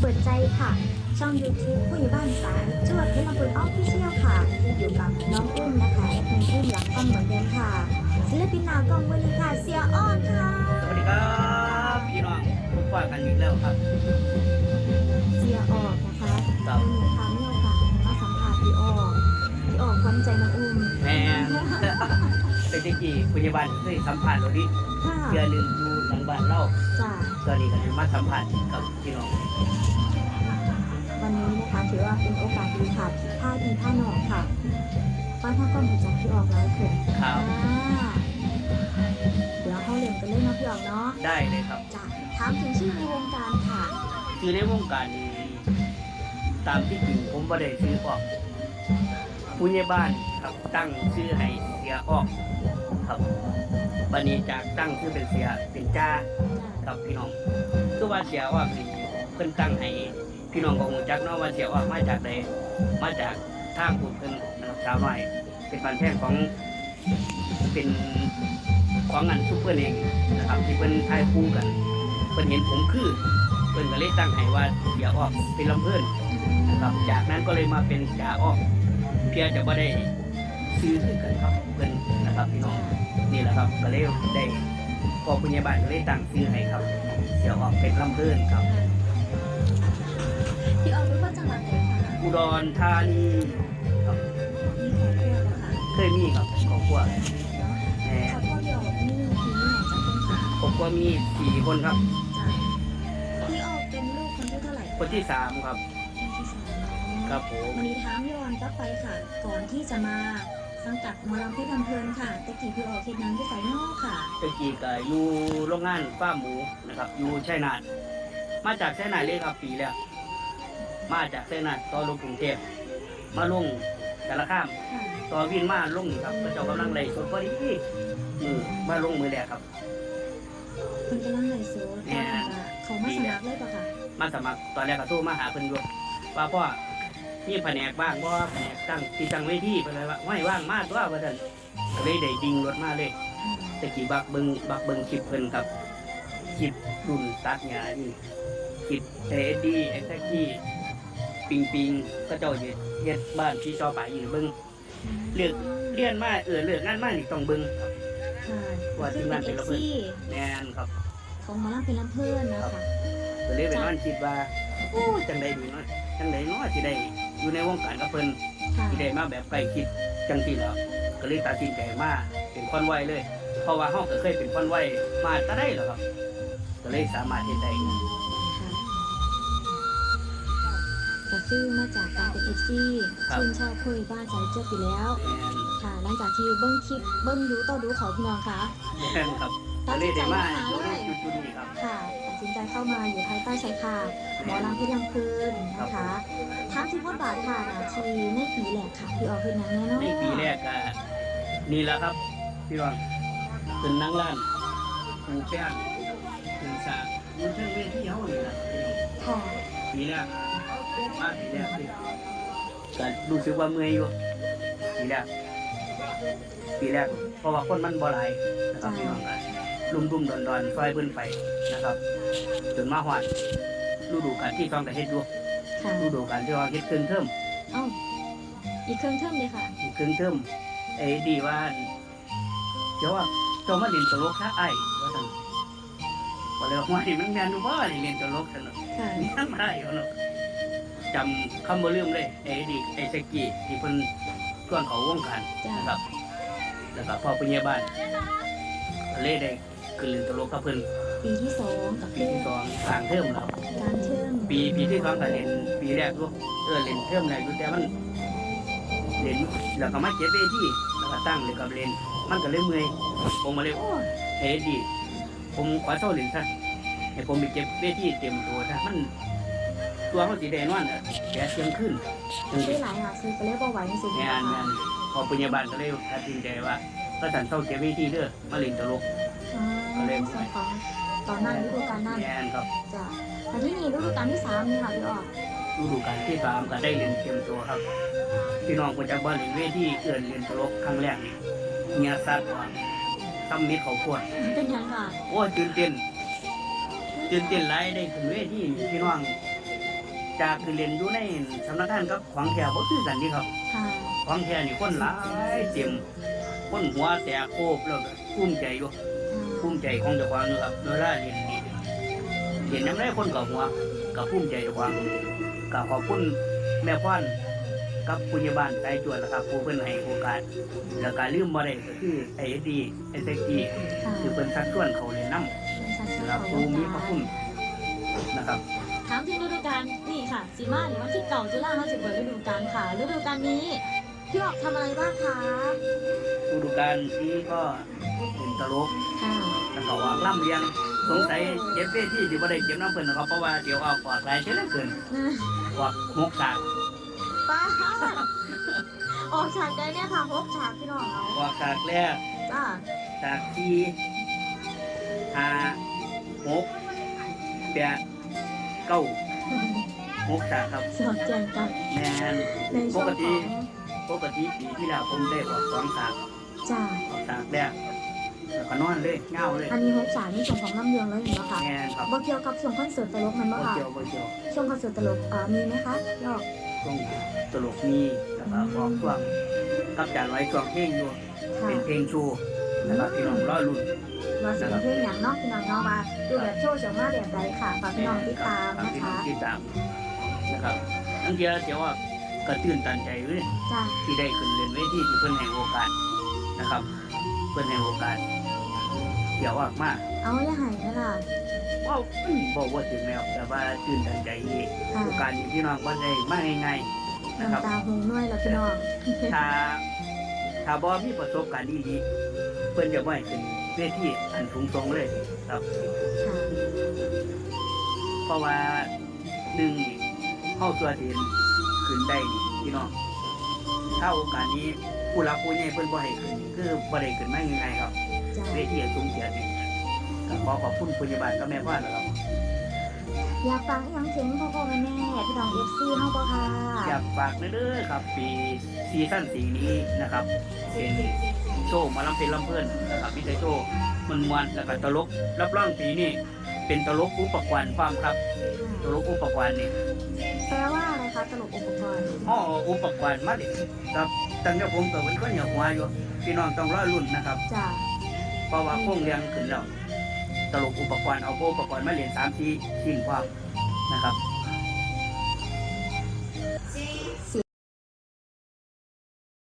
เปิดใจค่ะ ช่อง YouTube ผู้ใหญ่บ้านสายจังหวัดเพชรบุรีออฟฟิเชียลค่ะ อยู่กับน้องอุ้มนะคะแอดมินอุ้มหลังกล้องเหมือนเดิมค่ะศิลปินหนาวกล้องวันนี้ค่ะ เสียอ้อนค่ะ สวัสดีครับพี่น้องพบว่ากันอีกแล้วครับ เสียออกนะคะครับวันนี้ค่ะเนี่ยค่ะมาสัมผัสพี่ออกพี่ออกความใจน้องอุ้มแม่เป็นที่กี่พยาบาลเคยสัมผัสเราดิค่ะเพื่อลืมดู หลังบ้านเราจ้าตอนนี้ก็เลยมาสัมผัสกับพี่น้องวันนี้นะคะถือว่าเป็นโอกาสดีค่ะท่าดีท่าหนองค่ะป้าท่าก็มาจากพี่ออกแล้วเถอะครับอ่าเดี๋ยวเข้าเรียนกันเลยเนาะพี่ออกเนาะได้เลยครับ จ้ะถามถึงชื่อในวงการค่ะคือในวงการนี้ตามที่จริงผมไม่ได้ซื้อออกผู้ใหญ่บ้านครับตั้งชื่อให้เสียออก ครับบันนี้จากตั้งชื่อเป็นเสียเป็นจ้ากับพี่น้องคือว่าเสียออกนี่เพิ่นตั้งให้พี่น้องก็ฮู้จักเนาะว่าเสียออกมาจากใดมาจากทางผู้เพิ่นนะครับสาวน้อยเป็นบันแพงของเป็นของงานซุปเปอร์เองนะครับ ที่เพิ่นทายคู่กันเพิ่นเห็นผมคือเพิ่นก็เลยตั้งให้ว่าเสียออกเป็นลำเพิ่นนะครับจากนั้นก็เลยมาเป็นจ่าออกเพียจะบ่ได้ซื้อคือกันครับเพิ่น ครับพี่น้องนี่แหละครับก็เลยได้พอคุณยาบาลก็เลยตั้งชื่อให้ครับ เสียออกเป็นลำเพิ่นครับพี่ออกเป็นคนจังหวัดไหนคะอุดรธานีครับมีของเพื่อนเหรอคะเคยมีครับครอบครัวเนาะแม่ขอพ่อพี่ออกนี่พี่ไหนจะเป็นค่ะครอบครัวมีสี่คนครับ จ้ะพี่ออกเป็นลูกคนที่เท่าไหร่คนที่สามครับ คนที่สามครับผม วันนี้ถามย้อนกลับไปค่ะ ก่อนที่จะมา สังกัดหมอลำเพชรลำเพลินค่ะตะกี้พี่ออกเฮ็ดหนังที่ไสนอกค่ะ ตะกี้ก็อยู่โรงงานฟ้าร์มหมูนะครับอยู่ชัยนาทมาจากชัยนาทเลยครับปีแล้ว มาจากชัยนาทต่อลงกรุงเทพมาลงสารคามค่ะต่อวินมาลงนี่ครับพระเจ้ากำลังไล่สดพอดีมือมาลงมือแรกครับเพิ่นกำลังไลฟ์สดเนี่ยเขามาสมัครเลยปะค่ะมาสมัครตอนแรกก็โทรมาหาเพิ่นอยู่ว่าพ่อ มีแผนกบ้างบ่แผนกตั้งที่ตั้งเวทีเพิ่นเลยว่าไม่ว่างมากตัวว่าซั่นก็เลยได้ดิ่งรถมาเลยตะกี้บักเบิงบักเบิงคลิปเพิ่นครับคลิปรุ่นตัดหญ้านี่คลิปเอดีเอ็กซ์กี้ปิงปิงก็เจ้าเฮ็ดเฮ็ดบ้านที่ชอป่าอยู่เบิ่งเลือกเรียนมาเออเลือกงานมานี่ต้องเบิ่งครับค่ะว่าทีมงานเป็นเอระฟเบิดซีแม่นครับของหมอลำเป็นลำเพลินนะคะก็เลยเป็นวันคิดว่าโอ้จังไดดีเนาะจังไดเนาะสิได้ อยู่ในวงการกับเพิ่นค่ะที่ได้มาแบบใกล้ชิดจังซี่แล้วก็เลยตัดสินใจมาเป็นคอนไว้เลย เพราะว่าเฮาก็เคยเป็นคอนไว้มาแตะได้แล้วครับ ก็เลยสามารถเฮ็ดได้ก็คือมาจากการเป็นเอฟซีชื่นชอบคุยบ้านสายเจ็บอยู่แล้วแม่นค่ะหลังจากที่เบิ้งคลิปเบิ้งดูต่อดูเขาพี่น้องค่ะแม่นครับ ตัก็ดเลสิยนใจได้มามาหาอยู่เลในยจุดๆนี้ครับค่ะตัดสินใจเข้ามาอยู่ภายใต้ชายคาหมอลำเพชรลำเพลินนะคะถามถึงบทบาทค่ะนาทีในปีแรกค่ะที่ออกเป็นหนังแน่นอนในปีแรกก็นี่แหละครับพี่รองเป็นนางล้านปูแป้งเป็นสากมันเชิงเวทีเฮานี่ล่ะพี่น้องค่ะปีแรกมาปีแรกสิก็รู้สึกว่าเมื่อยอยู่ปีแรกปีแรกเพราะว่าคนมันบ่หลายนะครับพี่น้องกัน ลุ่มรุ่มดอนดอนๆซอยเพิ่นไปนะครับ จนมาฮอดฤดูกาลที่ต้องกระเฮ็ดอยู่ค่ะฤดูกาลที่ว่าเฮ็ดเครื่องเทิมเอ้าอีกเครื่องเทิมเลยค่ะ เครื่องเทิมไอ้ดีว่าเดี๋ยวว่าเจ้ามาเล่นตลกซะไอ้ว่าซั่นบ่เลยว่าให้มันแม่นอยู่บ่นี่เล่นตลกซั่นเนาะ ค่ะยังได้อยู่เนาะจำคำบ่ลืมเลยไอ้ดีไอ้สกี้ที่เพิ่นชวนเขาวงการจ้านะครับ แล้วก็พ่อพยาบาลก็เลยได้ ขึ้นเล่นตลกกับเพิ่นปีที่สองกับปีเพื่อที่สองกลางเทอมแล้วการเทิมปีปีที่สองก็เล่นปีแรกลูกเออเล่นเทอมแรกอยู่แต่มันเล่นแล้วก็มาเจ็บเวทีแล้วก็ตั้งเลยกับเล่นมันก็เลยเมื่อยผมมาเลย โอ้เฮ้ยดีผมขอเท่าเล่นซะให้ผมไปเก็บเวทีเต็มตัวซะมัน ตัวเขาสีแดงนอนอะแกเสียงขึ้นจังซื้สิอหลายอะซื้อไปเรียกว่าไหวจริงงานงานพอพยาบาลก็เลยตัดสินใจว่าก็สันเท่าเก็บเวทีเด้อมาเล่นตลกอ๋อ ในส่วนของตอนนั้นฤดูกาลนั้นงานครับจ้ะแต่ที่นี่ฤดูกาลที่สามนี่ค่ะพี่ออกฤดูกาลที่สามก็ได้เล่นเต็มตัวครับ พี่น้องคนจากบ้านเล่นเวทีเอื่นเล่นตลกครั้งแรกนี่เงียซัดว่าทำมิดเขาปวดเป็นยังค่ะโอ้ยตื่นเต้นตื่นเต้นหลายได้ขึ้นเวทีพี่น้องจากคือเรียนอยู่ในสำนักงานกับของแถวบ่คือกันนี่ครับค่ะของแท้นี่คนหลายเต็มคนหัวแตกโคบแล้วก็ภูมิใจอยู่ ภูมิใจของเจ้าของอยู่ครับเวลาเรียนนี่เรียนยังไงคนกับหัวกับภูมิใจเจ้าของก็ขอบคุณแม่พ่อนกับปุญญาบาลใจจวนนะครับผู้เพิ่นให้โอกาส แล้วก็ลืมบ่ได้ก็คือไอ้ดีไอ้เซ็กกี้ค่ะคือเพิ่นชักชวนเขาเรียนนำเป็นสัตว์นะครับขผู้องมีวงพระกาคุรณนะครับถามถึงฤดูกาลนี่ค่ะสีมาหรือว่าที่เก่าจุฬาเขาจะเปิดฤดูกาลค่ะฤดูกาลนี้พี่ออกทำอะไรบ้างคะฤดูกาลนี้ก็ เป็นตลกค่ะแล้วก็วางล่ำเรียงสงสัยเก็บเวทีที่บ่ได้เก็บน้ำเพิ่นนะครับเพราะว่าเดี๋ยวเอาปอดหลายเช่นเกินนะปอดหกฉากป้าออกฉากได้เนี่ยค่ะพบฉากพี่น้องเอาปอดฉากแรกจ้าฉากที่ห้าหกแปดเก้าหกฉากครับสอนแจงกันแมนในช่วงของปกติปีที่แล้วผมได้ออกสองฉากจ้า ก็นอนเลยเงาเลยอันนี้พบฉากนี่ส่วนของน้ำเยืองแล้วเห็นไหมคะแมนครับบ่เกี่ยวกับช่วงคอนเสิร์ตตลกมันบ่บ่ค่ะเกี่ยวบ่เกี่ยวช่วงคอนเสิร์ตตลกอ่ามีไหมคะยอกต้องตลกมีแล้วก็ออกช่วงกับจานไว้ช่วงเพลงอยู่ค่ะเป็นเพลงชูนะครับพี่น้องรอรุ่นว่าสิเป็นเพลงอย่างเนอกพี่น้องเนาะว่าดูแบบโชว์เสียงมาแบบใดค่ะฝากพี่น้องติดตามฝากนะพี่น้อคะงติดตามนะครับทั้งเดียวเดี๋ยวว่าก็ตื่นตันใจเลย จ้าที่ได้ขึ้นเรียนเวทีที่เพิ่นให้โอกาสนะครับ เพิ่นให้โอกาส เดี๋ยวว่ามากเอาอย่าหายนะล่ะว้าวอืมบอกว่าถึงแล้วแต่ว่าตื่นตันใจอีกค่ะโอกาสนี้พี่น้องบ่ได้มาง่ายๆนะครับน้ำตาหงน้อยแล้วพี่น้องถ้าถ้าบ่มีประสบการณ์ดีๆเพิ่นจะบ่ให้ขึ้นเวทีอันสูงส่งเลยครับค่ะเพราะว่าหนึ่งนี่เข้าตัวเห็นขึ้นได้นี่พี่น้องถ้าโอกาสนี้ผู้รักผู้ใหญ่เพิ่นบ่ให้ขึ้น คือบ่ได้ขึ้นมาง่ายๆครับ จ้าเวทีอันสูงเกียรตินี่ก็ขอขอบคุณพยาบาลกับแม่บ้านนะครับอยากฟังอีหยังถึงพ่อพ่อแม่แม่พี่น้องเอฟซีเฮาบ่ค่ะอยากฝากเด้อๆครับปีซีซั่นสีนี้นะครับ เป็นโชว์หมาลำเพลินลำเพื่อนนะครับมีแต่โชว์มันมวนๆแล้วก็ตลกรับรองปีนี้เป็นตลกอุปกรณ์ความครับ ตลกอุปกรณ์นี่แปลว่าอะไรคะตลกอุปกรณ์ห่ออุปกรณ์มาดิครับตั้งแต่ผมเกิดเป็นคนอยากหัวอยู่พี่น้องต้องรอรุ่นนะครับ จ้า เพราะว่าโค้งเรียงขึ้นแล้วตลกอุปกรณ์เอาพวกอุปกรณ์มาเรียนสามทีสิ่งความนะครับ